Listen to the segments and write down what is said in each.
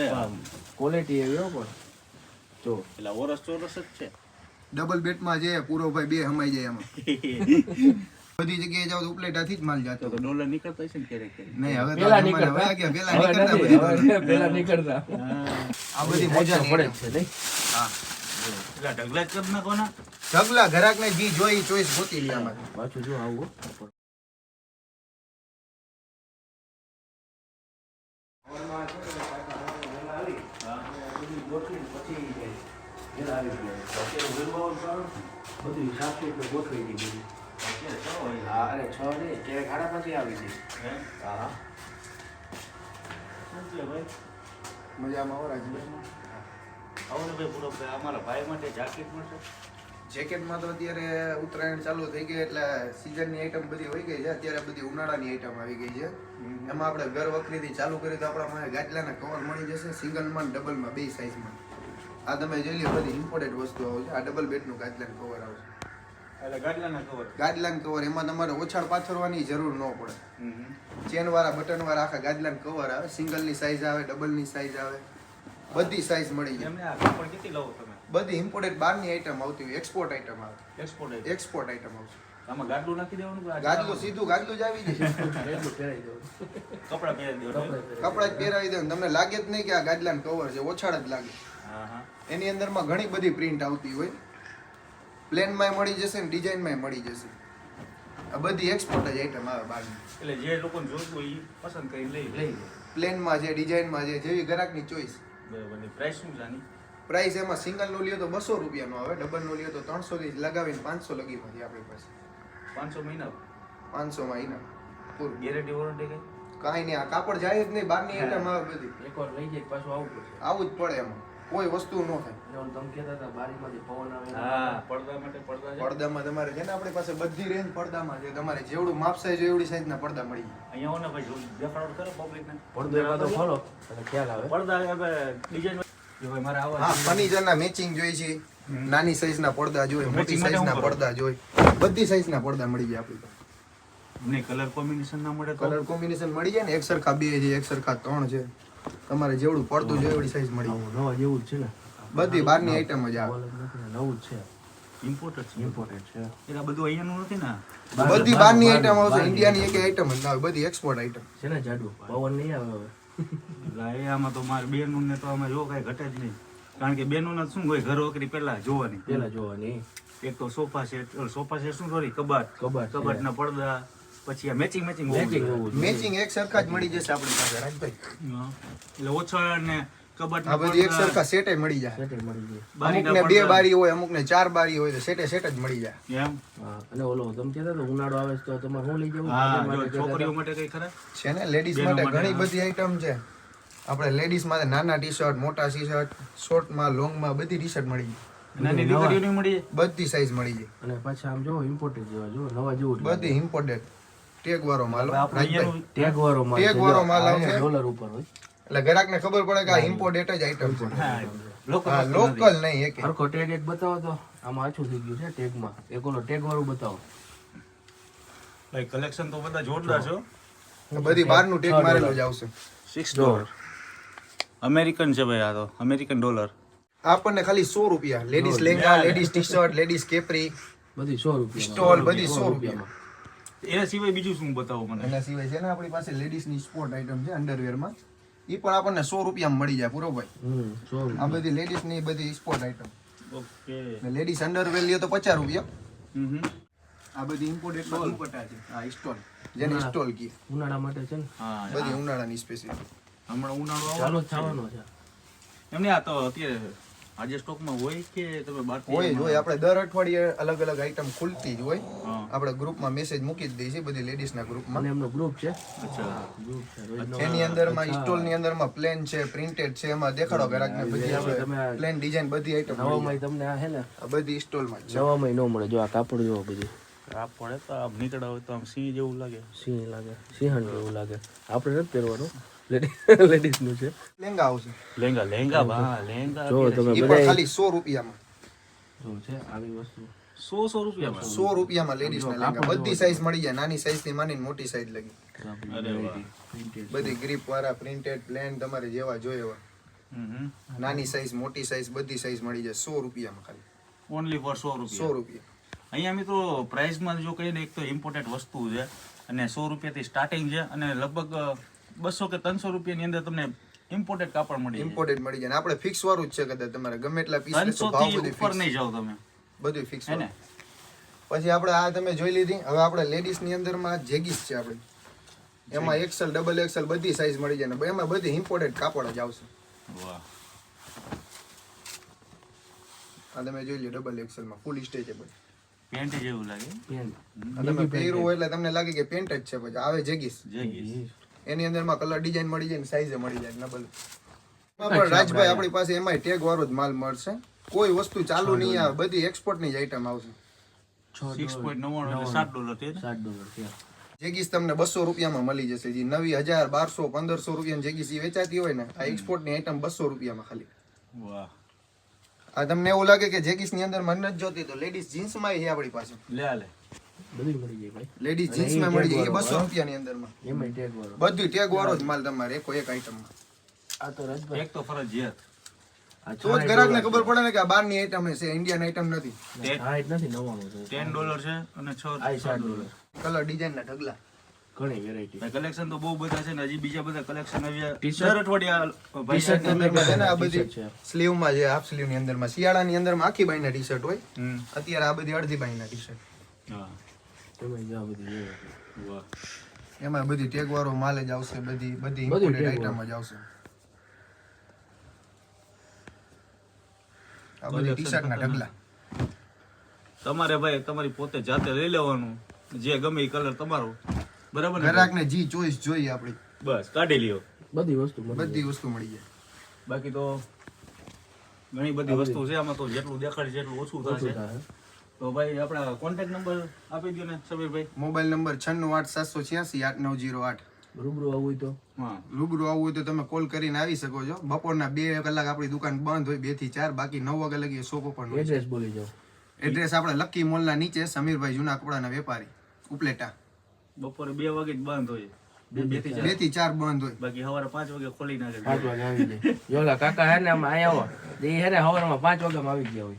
અરે ક્વોલિટી એવી હો પણ. જો. એટલે ઓરસ ચોરસ જ છે. ડબલ બેટમાં જે પૂરો ભાઈ બે હમાઈ જાય એમાં. બધી જગ્યાએ જાવ તો ઉપલેટાથી જ માલ જાતો તો ડોલર નીકળતો હશે ને ક્યારેક ક્યારેક? નહીં હવે તો પેલા નીકળતા. હવે ગયા. પેલા નીકળતા બધી. પેલા નીકળતા. આ બધી મજા પડે છે નહીં? હા. એટલે ઢગલા જ કરના કોના? ઢગલા ઘરાકને જી જોઈ ચોઈસ ગોતી લે આમાં. પાછું જો આવું હો. બધું ગોઠવી દીધું અત્યારે છ હોય. હા અરે છ નહીં ત્યારે હાડા પછી આવી જાય હે? હા. ભાઈ? મજામાં હો રાજભાઈ આવો ને ભાઈ પૂરો અમારા ભાઈ માટે જાકેટ મળશે. જેકેટમાં તો અત્યારે ઉત્તરાયણ ચાલુ થઈ ગઈ એટલે સિઝનની આઈટમ બધી હોઈ ગઈ છે. અત્યારે બધી ઉનાળાની આઈટમ આવી ગઈ છે. એમાં આપણે ઘર વખરીથી ચાલુ કરીએ તો આપણા પાસે ગાટલાના કવર મળી જશે સિંગલમાં ડબલમાં બે સાઇઝમાં આ તમે જોઈ લો બધી ઇમ્પોર્ટેડ વસ્તુ આવશે આ ડબલ બેડનું ગાટલાનું કવર આવશે એટલે ગાડલાના કવર ગાદલાનું કવર એમાં તમારે ઓછાળ પાથરવાની જરૂર ન પડે. ચેન વાળા બટન વાળા આખા ગાદલાનું કવર આવે. સિંગલની સાઈઝ આવે ડબલની સાઈઝ આવે. બધી સાઈઝ મળી જાય. એમને કેટલી લવો તમે? બધી ઇમ્પોર્ટેડ બહારની આઈટમ આવતી હોય એક્સપોર્ટ આઈટમ આવે. એક્સપોર્ટ એક્સપોર્ટ આઈટમ આવશે. આમાં ગાડલું નાખી દેવાનું સીધું ગાદલું જ આવી જશે એટલું પહેરાઈ દઉં કપડાં પહેરી દેવાનું. કપડા જ પહેરાવી દેવું તમને લાગે જ નહીં કે આ ગાદલાનું કવર છે. ઓછાળ જ લાગે. એની અંદરમાં ઘણી બધી પ્રિન્ટ આવતી હોય. પ્લેનમાં મળી જશે ને ડિઝાઇનમાંય મળી જશે. આ બધી એક્સપોર્ટ જ આઈટમ આવે બહારની. એટલે જે લોકોને જોઈતું હોય એ પસંદ કરીને લઈ લઈ પ્લેનમાં છે ડિઝાઇનમાં છે જેવી ગ્રાહકની ચોઈસ બરાબર. ને પ્રાઇસ શું આની? પ્રાઇસ એમાં સિંગલ નો લ્યો તો બસો રૂપિયાનો આવે ડબલ નો લ્યો તો ત્રણસો થી લગાવીને પાંચસો લગીમાં છે આપણી પાસે. પાંચસો મહિના? પાંચસો મહિના. પૂરું. ગેરંટી વોરંટી કઈ? કાંઈ નહીં આ કાપડ જાય જ નહીં બહારની આઈટમ આવે બધી. એકવાર લઈ જાય પાછું આવવું પડે આવું જ પડે એમાં. કોઈ વસ્તુ ન થાય. તમે કહેતા હતા બારીમાંથી પવન આવે. હા. પડદા માટે પડદા પડદામાં તમારે છે ને આપણી પાસે બધી રેન્જ પડદામાં છે. તમારે જેવડું માપ સાઈઝ એવડી સાઈઝના પડદા મળી જાય. અહીંયા આવો ભાઈ દેખાડો કરો પબ્લિક પડદો એમાં તો ખોલો. એટલે ખ્યાલ આવે? પડદા હવે ડિઝાઇન જો ભાઈ મારે આવા હા ફર્નિચરના મેચિંગ જોઈ છે. નાની સાઈઝના પડદા જોઈએ મોટી સાઈઝના પડદા જોઈ બધી સાઈઝના પડદા મળી જાય આપણી પાસે. કલર કોમ્બિનેશન ના મળે કલર કોમ્બિનેશન મળી જાય ને એક સરખા બે છે એક સરખા ત્રણ છે. તમારે જેવડું પડતું જોઈએ એવડી સાઈઝ મળી નવા જેવું જ છે ને. બધી બહારની આઈટમ જ આવે નવું છે ઇમ્પોર્ટેડ છે. ઇમ્પોર્ટેન્ટ છે. એટલે બધું અહીંયાનું નથી ને? બધી બહારની આઈટમ આવશે ઇન્ડિયાની એક આઈટમ જ ના આવે બધી એક્સપોર્ટ આઈટમ છે ને જાડુ પવન નહીં આવે હવે. એટલે આમાં તો મારે બેનું ને તો અમે જો કાંઈ ઘટે જ નહીં. કારણ કે બેનું શું હોય ઘર વખરી પહેલા જોવાની. પેલા જોવાની. એક તો સોફા સેટ સોફા સેટ શું સોરી કબાટ. કબાટ. કબાટના પડદા. પછી આ મેચિંગ મેચિંગ મેચિંગ મેચિંગ એક સરખા જ મળી જશે આપણી પાસે રાજભાઈ. એટલે ઓછળ ને કબાટ આ બધી એક સરખા સેટે મળી જાય. સેટે મળી અમુક ને બે બારી હોય અમુક ને ચાર બારી હોય તો સેટે સેટ જ મળી જાય. એમ? જાય અને ઓલો તમે કહેતા તો ઉનાળો આવે છે તો તમારે હું લઈ જવું? છોકરીઓ માટે કઈ ખરા? છે ને લેડીઝ માટે ઘણી બધી આઈટમ છે. આપણે લેડીઝ માટે નાના ટી શર્ટ મોટા ટી શર્ટ શોર્ટમાં લોંગમાં બધી ટી શર્ટ મળી જાય. નાની દીકરીઓની મળી જાય? બધી સાઈઝ મળી જાય. અને પાછા આમ જો ઇમ્પોર્ટેડ જેવા જો નવા જેવું બધી ઇમ્પોર્ટેડ ટેગ વાળો માલ ટેગ વાળો માલ ટેગ વાળો માલ આવશે. ડોલર ઉપર હોય. એટલે ગ્રાહકને ખબર પડે કે આ ઇમ્પોર્ટેડ જ આઈટમ છે. લોકલ. નહીં એક. હરખો ટેગ એક બતાવો તો. આમાં આછું થઈ ગયું છે ટેગમાં. એક ઓલો ટેગ વાળું બતાવો. ભાઈ કલેક્શન તો બધા જોરદાર છે. બધી બહારનું ટેગ મારેલું જ આવશે. સિક્સ ડોલર અમેરિકન છે ભાઈ આ તો. અમેરિકન ડોલર આપણને ખાલી સો રૂપિયા. Ladies lehenga ladies T shirt ladies capri બધી સો રૂપિયા. સ્ટોલ બધી સો રૂપિયા એના સિવાય બીજું શું બતાવો મને? એના સિવાય છે ને આપણી પાસે લેડીઝની સ્પોર્ટ આઈટમ છે અંડરવેરમાં એ પણ આપણને સો રૂપિયામાં મળી જાય પૂરો ભાઈ. આ બધી લેડીઝની બધી sport item okay. Ladies underwear લ્યો તો પચાસ રૂપિયા. હમ આ બધી ઇમ્પોર્ટેડ દુપટ્ટા છે. હા સ્ટોલ જેને સ્ટોલ કહે. ઉનાળા માટે છે ને? હા બધી ઉનાળાની સ્પેશિયલ હમણાં ઉનાળો આવે ચાલુ થવાનો છે. એમને આ તો અત્યારે આજે સ્ટોકમાં હોય કે તમે બાર હોય જ હોય. આપણે દર અઠવાડિયે અલગ અલગ આઈટમ ખુલતી જ હોય. આપણે ગ્રુપમાં મેસેજ મૂકી જ દઈએ છીએ બધી લેડીઝના ગ્રુપમાં અને એમનો ગ્રુપ છે? અચ્છા. ગ્રુપ છે. એની અંદરમાં સ્ટોલની અંદરમાં પ્લેન છે પ્રિન્ટેડ છે એમાં દેખાડો ગ્રાહકને બધી આપણે પ્લેન ડિઝાઇન બધી આઈટમ નવામાં તમને આ છે ને? આ બધી સ્ટોલમાં છે. નવામાં ન મળે. જો આ કાપડ જો બધું. કાપડ તો આમ નીકળ્યા હોય તો આમ સિંહ જેવું લાગે. સિંહ લાગે. સિંહણ જેવું લાગે. આપણે નથી પહેરવાનું. લેડી નું છે. લેંગા આવશે. લેંગા લેંગા બા લેંગા જો તમે બધા ખાલી સો રૂપિયામાં. જો છે? આવી વસ્તુ. સો સો રૂપિયામાં? સો રૂપિયામાં લેડીઝ ના લેંગા. બધી સાઈઝ મળી જાય. નાની સાઈઝથી માંડીને મોટી સાઈઝ લગી. અરે વાહ. બધી ગ્રીપ વાળા પ્રિન્ટેડ પ્લેન તમારે જેવા જોઈએ એવા. નાની સાઈઝ મોટી સાઈઝ બધી સાઈઝ મળી જાય. સો રૂપિયામાં ખાલી. ઓનલી ફોર સો સો રૂપિયા. રૂપિયા અહીંયા મિત્રો પ્રાઇસમાં જો કહીએ ને એક તો ઇમ્પોર્ટન્ટ વસ્તુ છે અને સો રૂપિયાથી સ્ટાર્ટિંગ છે અને લગભગ બસો કે ત્રણસો રૂપિયાની અંદર તમને ઇમ્પોર્ટેડ કાપડ મળી ઇમ્પોર્ટેડ મળી જાય. આપણે ફિક્સ વાળું જ છે કદાચ તમારે. ગમે એટલા પીસ લેશો ભાવ બધું ઉપર નહીં જાવ તમે. બધું ફિક્સ હે ને? પછી આપણે આ તમે જોઈ લીધી. હવે આપણે લેડીઝની અંદરમાં જેગીસ છે આપણે. એમાં એક્સેલ ડબલ એક્સેલ બધી સાઈઝ મળી જાય ને એમાં બધી ઇમ્પોર્ટેડ કાપડ જ આવશે. વાહ. આ તમે જોઈ લો ડબલ એક્સેલમાં. ફૂલ સ્ટ્રેચેબલ પેન્ટ જેવું લાગે? પેન્ટ તમે પહેર્યું હોય એટલે તમને લાગે કે પેન્ટ જ છે પછી. આવે જેગીસ. જેગીસ. એની અંદરમાં કલર ડિઝાઇન મળી જાય ને સાઈઝે મળી જાય ડબલ એમાં પણ રાજભાઈ આપણી પાસે એમાંય ટેગ વાળો જ માલ મળશે. કોઈ વસ્તુ ચાલુ નહીં આવે બધી એક્સપોર્ટની જ આઈટમ આવશે. જેગીસ તમને બસો રૂપિયામાં મળી જશે. જે નવી હજાર બારસો પંદરસો રૂપિયા જેગીસ એ વેચાતી હોય ને આ એક્સપોર્ટની આઈટમ બસો રૂપિયામાં ખાલી. આ તમને એવું લાગે કે જેગીસની અંદર મને નથી જોતી તો લેડીઝ જીન્સમાં આપણી પાસે. લે લે. બધી મળી જાય ભાઈ. લેડીઝ જીન્સમાં મળી જાય. એ રૂપિયા ની અંદરમાં એમાં ટેગ વાળો. બધું ટેગ વાળો જ માલ તમારે એક એક આઈટમમાં. આ તો રાજભાઈ એક તો ફરજિયાત. તો જ ગ્રાહક ને ખબર પડે ને કે આ બારની આઈટમ છે ઇન્ડિયન આઈટમ નથી. હાઈટ નથી નવ્વાણું છે. ટેન ડોલર છે અને છ ડોલર. કલર ડિઝાઇન ના ઢગલા. ઘણી વેરાયટી કલેક્શન તો બહુ બધા છે ને હજી બીજા બધા કલેક્શન આવ્યા. અઠવાડિયા છે ને આ બધી સ્લીવમાં છે હાફ સ્લીવની અંદરમાં શિયાળા ની અંદરમાં આખી બાઈ ના ટી શર્ટ હોય અત્યારે આ બધી અડધી બાઈ ના ટી શર્ટ હા. એમાં બધી variety. વાહ. એમાં બધી ટેગ વાળો માલ જ આવશે બધી બધી ઇમ્પોર્ટેડ આઈટમ જ આવશે. આ બધી ટી શર્ટ ના ઢગલા. તમારે ભાઈ તમારી પોતે જાતે લઈ લેવાનું. જે ગમે એ કલર તમારો. બરાબર ને ગ્રાહક ને જી ચોઈસ જોઈએ આપણી. બસ કાઢી લ્યો. બધી વસ્તુ બધી વસ્તુ મળી જાય. બાકી તો ઘણી બધી વસ્તુ છે આમાં તો જેટલું દેખાડે જેટલું ઓછું થશે. તો ભાઈ આપણા કોન્ટેક્ટ નંબર આપી દો ને સમીરભાઈ. મોબાઈલ નંબર છન્નું આઠ સાતસો છ્યાસી આઠ નવ જીરો આઠ. રૂબરૂ આવવું હોય તો? હા. રૂબરૂ આવવું હોય તો તમે કોલ કરીને આવી શકો છો. બપોરના બે કલાક આપણી દુકાન બંધ હોય બેથી ચાર બાકી નવ વાગ્યા લગી શોપ ઓપન હોય. એડ્રેસ બોલી જાઓ. એડ્રેસ આપણે લકી મોલના નીચે સમીરભાઈ જૂના કપડાના વેપારી ઉપલેટા. બપોરે બે વાગે જ બંધ હોય. બેથી ચાર. ચાર. બંધ હોય. બાકી સવારે પાંચ વાગે ખોલી નાખે. પાંચ વાગે આવી જાય. જો કાકા હે ને આમ આયા હોય એ હે ને સવારમાં પાંચ વાગ્યામાં આવી ગયા હોય.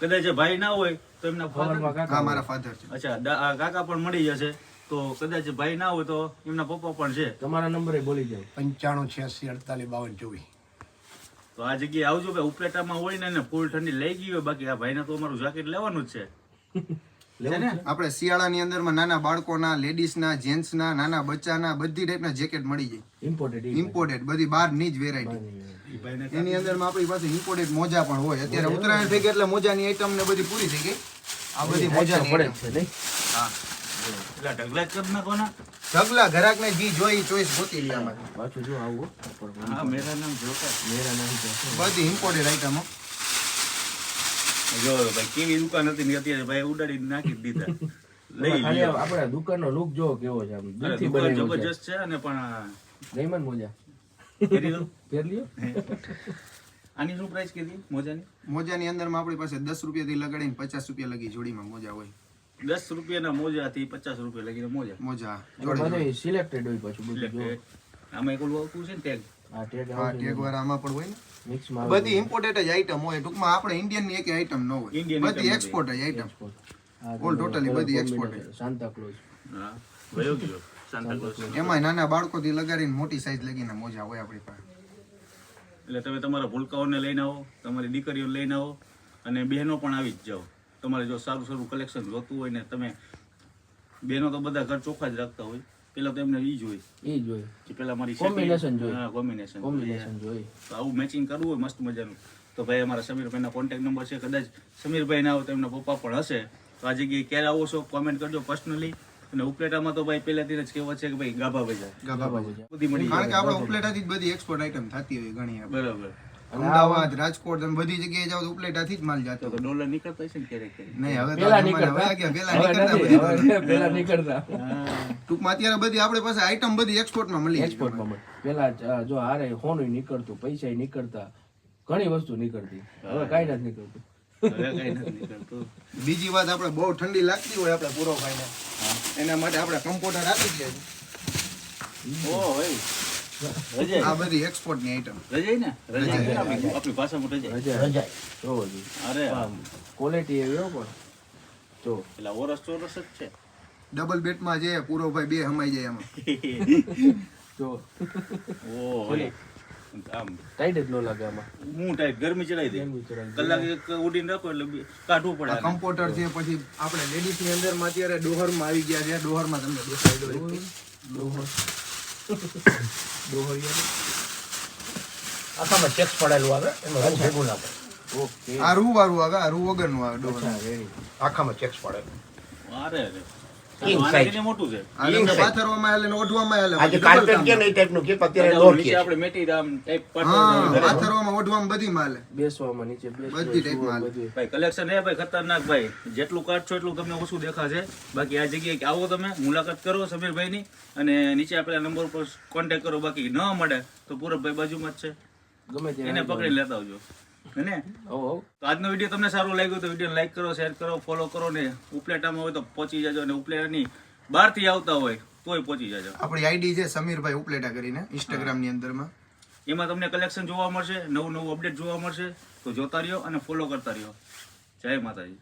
કદાચ ભાઈ ના હોય તો એમના કાકા મારા ફાધર છે. અચ્છા કાકા પણ મળી જશે તો કદાચ ભાઈ ના હોય તો એમના પપ્પા પણ છે. તમારા નંબરે બોલી જાય પંચાણું છ્યાસી અડતાલીસ બાવન ચોવીસ. તો આ જગ્યાએ આવજો ભાઈ ઉપલેટામાં હોય ને ફૂલ ઠંડી લઈ ગઈ હોય બાકી આ ભાઈને તો અમારું જાકેટ લેવાનું જ છે. આપણે શિયાળાની અંદરમાં નાના બાળકોના લેડીઝના જેન્ટ્સના નાના બચ્ચાના બધી ટાઈપના જેકેટ મળી જાય. ઇમ્પોર્ટેડ ઇમ્પોર્ટેડ બધી બહારની જ વેરાયટી એની અંદરમાં આપણી પાસે ઇમ્પોર્ટેડ મોજા પણ હોય. અત્યારે ઉત્તરાયણ થઈ ગઈ એટલે મોજાની આઈટમ ને બધી પૂરી થઈ ગઈ. આ બધી મોજા પડે છે હા. એટલે ઢગલા જ કરી નાખવાના ઢગલા ઘરાક ને જી જોઈ ચોઈસ ગોતી લે આમાં. પાછું જો આવું હા. મેરા નામ જોતા. મેરા નામ બધી ઇમ્પોર્ટેડ આઈટમો જો ભાઈ કેવી દુકાન હતી ને અત્યારે ભાઈ ઉડાડી નાખી દીધા. લઈ આપણે દુકાનનો લુક જો કેવો છે આમ દિલથી દુકાન છે જબરજસ્ત છે. અને પણ નહીં મોજા. પહેરી લો પહેરી લ્યો આની શું પ્રાઇસ કીધી મોજાની? મોજાની અંદરમાં આપણી પાસે દસ રૂપિયાથી લગાડીને પચાસ રૂપિયા લગી જોડીમાં મોજા હોય. દસ રૂપિયાના મોજા થી પચાસ રૂપિયા લગીને મોજા. મોજા જોડે સિલેક્ટેડ હોય પાછું બધું જો આમાં એક ઓલું આવતું છે ને ટેગ આમાં પણ હોય ને? મિક્સમાં બધી ઇમ્પોર્ટેડ જ આઈટમ હોય. ટૂંકમાં આપણે ઇન્ડિયનની એક આઈટમ ન હોય. બધી એક્સપોર્ટ જ આઈટમ totally બધી export સાન્તા ક્લોઝ હા વયો ગયો. એમાં નાના બાળકોથી લગાડીને મોટી સાઈઝ લગીને મોજા હોય આપણી પાસે. એટલે તમે તમારા ભૂલકાઓને લઈને આવો તમારી દીકરીઓ લઈને આવો અને બહેનો પણ આવી જ જાઓ. તમારે જો સારું સારું કલેક્શન જોતું હોય ને તમે બહેનો તો બધા ઘર ચોખ્ખા જ રાખતા હોય. પેલા તો એમને ઈ જોઈ. હોય એ જ કે પેલા મારી કોમ્બિનેશન જોઈ. હા કોમ્બિનેશન કોમ્બિનેશન જોઈ. તો આવું મેચિંગ કરવું હોય મસ્ત મજાનું. તો ભાઈ અમારા સમીરભાઈના કોન્ટેક્ટ નંબર છે. કદાચ સમીરભાઈ ના હોય તો એમના પપ્પા પણ હશે. તો આ જગ્યાએ ક્યારે આવો છો કોમેન્ટ કરજો પર્સનલી અને ઉપલેટામાં તો ભાઈ પહેલાથી જ કહેવત છે કે ભાઈ ગાભા બજાર. ગાભા બાજુ બધી મળી કારણ કે આપણે ઉપલેટાથી જ બધી એક્સપોર્ટ આઈટમ થતી હોય ઘણી બરાબર. અમદાવાદ રાજકોટ તમે બધી જગ્યાએ જાવ તો ઉપલેટાથી જ માલ જતો તો ડોલર નીકળતો હશે ને ક્યારેક નહીં હવે પેલા નીકળતા. પેલા નીકળતા પેલા નીકળતા. ટૂંકમાં અત્યારે બધી આપણે પાસે આઈટમ બધી એક્સપોર્ટમાં મળી એક્સપોર્ટમાં મળી. પેલા જો હારે હોનું નીકળતું પૈસા નીકળતા. ઘણી વસ્તુ નીકળતી. હવે કાંઈ નથી નીકળતું. કઈ નથી નીકળતું. બીજી વાત આપણે બહુ ઠંડી લાગતી હોય આપણે પૂરો ખાઈને એના માટે આપણે કમ્પોટર આપી દઈએ છીએ. આ બધી એક્સપોર્ટની આઈટમ રજાઈ ને? રજાઈ. આપણી આપણી ભાષામાં રજાઈ. રજાઈ. જોવો અરે ક્વોલિટી એવી પણ. જો. એટલે ઓરસ ચોરસ જ છે. ડબલ બેટમાં જે પૂરો ભાઈ બે હમાઈ જાય એમાં. જો. ઓ આમ. ટાઈટ જ ન લાગે આમાં. હું ટાઈટ ગરમી ચડાઈ દે. કલાક એક ઉડીને રાખો એટલે કાઢવું પડે આ કમ્પ્યુટર છે પછી આપણે લેડીઝની અંદરમાં અત્યારે ડોહરમાં આવી ગયા છે. ડોહરમાં તમને દઉં ડોહર આખામાં ચેક્સ પડેલું આવે એમાં રૂ ભેગું ના પડે. ઓકે આ રૂ વાળું આવે આ રૂ વગરનું આવે ડોહર આખામાં ચેક્સ પડેલું અરે અરે King આના મોટું છે. આ પાથરવામાં આવે ને ઓઢવામાં આવે આજે કાર્પેટ કે કામ. ને એ કે અત્યારે દોર કે આપણે મેટી આમ ટાઈપ હા પાથરવામાં ઓઢવામાં બધી માલે બેસવામાં નીચે બધી ટાઈપમાં હાલે. ભાઈ કલેક્શન એ ભાઈ ખતરનાક ભાઈ. જેટલું કાઢશો એટલું તમને ઓછું દેખાશે. બાકી આ જગ્યાએ આવો તમે મુલાકાત કરો સમીરભાઈની અને નીચે આપેલા નંબર પર કોન્ટેક્ટ કરો. બાકી ન મળે તો પૂરબભાઈ બાજુમાં જ છે. ગમે એને પકડી લેતા આવજો. ઓ તો આજનો વીડિયો તમને સારો લાગ્યો તો વીડિયો લાઈક કરો શેર કરો ફોલો કરો ને ઉપલેટામાં હોય તો પહોંચી જાજો અને ઉપલેટાની બહારથી આવતા હોય તોય પહોંચી જાજો. આપણી આઈડી છે સમીરભાઈ ઉપલેટા કરીને ઇન્સ્ટાગ્રામની અંદરમાં. એમાં તમને કલેક્શન જોવા મળશે નવું નવું અપડેટ જોવા મળશે. તો જોતા રહ્યો અને ફોલો કરતા રહ્યો. જય માતાજી.